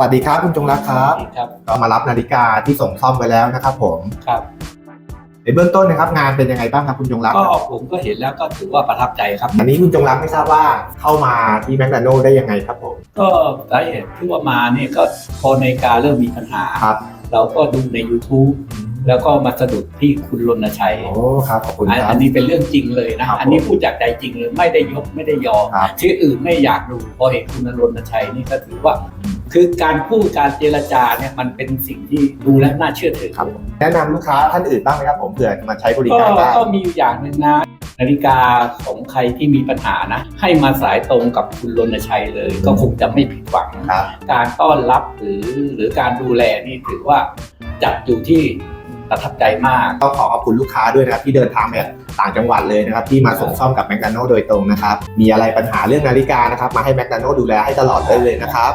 สวัสดีครับคุณจงรักครับครับก็มารับนาฬิกาที่ส่งซ่อมไปแล้วนะครับ ผมครับในเบื้องต้นนะครับงานเป็นยังไงบ้างครับคุณจงรักก็ผมก็เห็นแล้วก็ถือว่าประทับใจครับอันนี้คุณจงรักไม่ทราบว่าเข้ามาที่แมคโดนัลได้ยังไงครับผมก็สาเหตุที่ว่ามาเนี่ยก็พอในาฬิการเริ่มมีปัญหาครับ เราก็ดูใน YouTube แล้วก็มาสะดุดที่คุณรณชัยโอ้ครับขอบคุณอันครัอับนนี้เป็นเรื่องจริงเลยนะครับอันนี้พูดจากใจจริงเลยไม่ได้ยกไม่ได้ยอครับที่อื่นไม่อยากดูพอเห็นคุณรณชัยนี่ก็ถือว่า คือการพูดการเจรจาเนี่ยมันเป็นสิ่งที่ดูและน่าเชื่อถือครับผมแนะนำลูกค้าท่านอื่นบ้างไหมครับผมเผื่อมาใช้บริก็การได้ ก็มีอยู่อย่างหนึ่งนะ นาฬิกาของใครที่มีปัญหานะ ให้มาสายตรงกับคุณรณชัยเลย ก็คงจะไม่ผิดหวัง ครับ การต้อนรับหรือหรือการดูแลนี่ถือว่าจัดอยู่ที่ประทับใจมาก ต้องขอขอบคุณลูกค้าด้วยนะครับที่เดินทางมาต่างจังหวัดเลยนะครับที่มาส่งซ่อมกับแมคโดนัลโดยตรงนะครับมีอะไรปัญหาเรื่องนาฬิกานะครับมาให้แมคโดนัลดูแลให้ตลอดได้เลยนะครับ